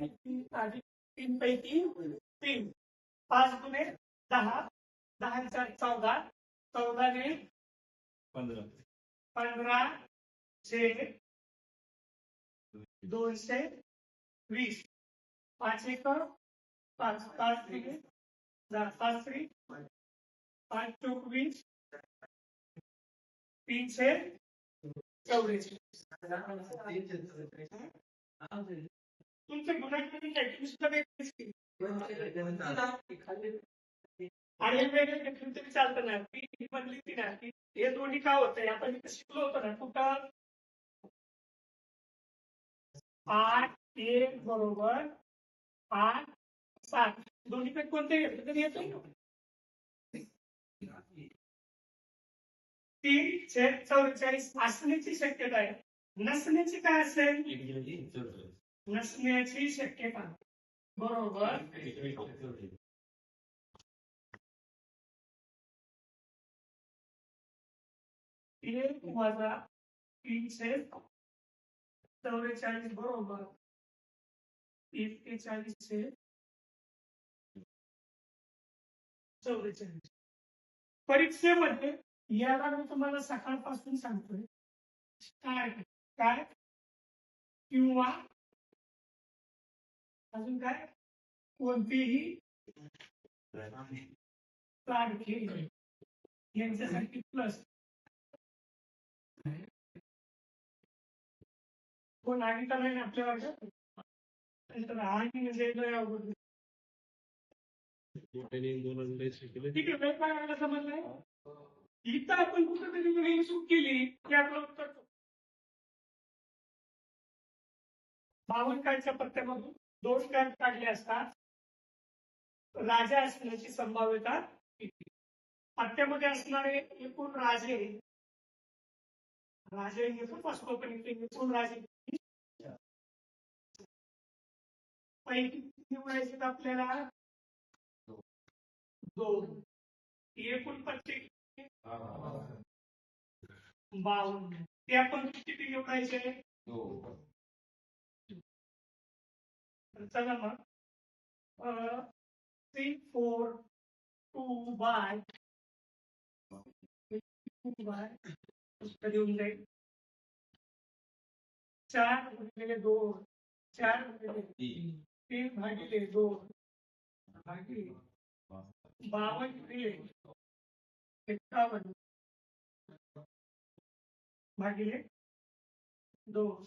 तीन पैकी तीन पाच गुणे दहा दहा चार चौदा चौदाने पंधरा पंधरा दोनशे वीस पाच एक पाच पाच पाच त्रिक पाच चौक वीस तीनशे चौवेचाळीस आणि वेगळे घेतली तरी चालतं ना ती ती ना की हे दोन्ही आपण इथं शिकलो होतो ना आठ एक बरोबर आठ सात दोन्ही कोणते घेतलं तरी येतो तीन छेद चौवेचाळीस असण्याची शक्यता आहे नसण्याची काय असेल नसण्याची शक्यता बरोबर। एक वजा तीनशे चौवेचाळीस बरोबर चौवेचाळीस परीक्षेमध्ये याला मी तुम्हाला सकाळपासून सांगतोय, काय काय किंवा अजून काय? कोणतीही सारखी यांच्यासाठी प्लस कोण आणि नाही आपल्या वर्गात आणि म्हणजे ठीक आहे वेगवेगळ्या समजलंय इथं आपण कुठेतरी वेगळी चूक केली की आपलं उत्तर चुकतं. बावन्न पत्त्यामधून. दोन कण काढले असतात. राजा असण्याची संभाव्यता किती? पत्त्यामध्ये असणारे एकूण राजे राजे एकूण असतो पण इथे एकूण राजे किती? पैकी किती निवडायचे आपल्याला? दोन. एकूण पत्ते बावन्न. ते आपण किती निवडायचे four two by two by पुस्तक चार दोन. चार तीन बावन्न गुणिले एक्कावन्न भागिले दोन.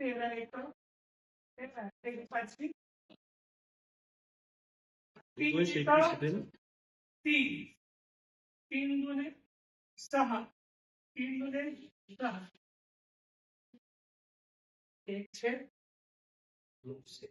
तेरा एक तेरा तीन एक? तीन। दुने सहा। तीन दुने दहा। एकशे दोनशे